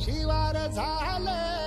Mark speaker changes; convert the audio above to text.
Speaker 1: शिवार झाले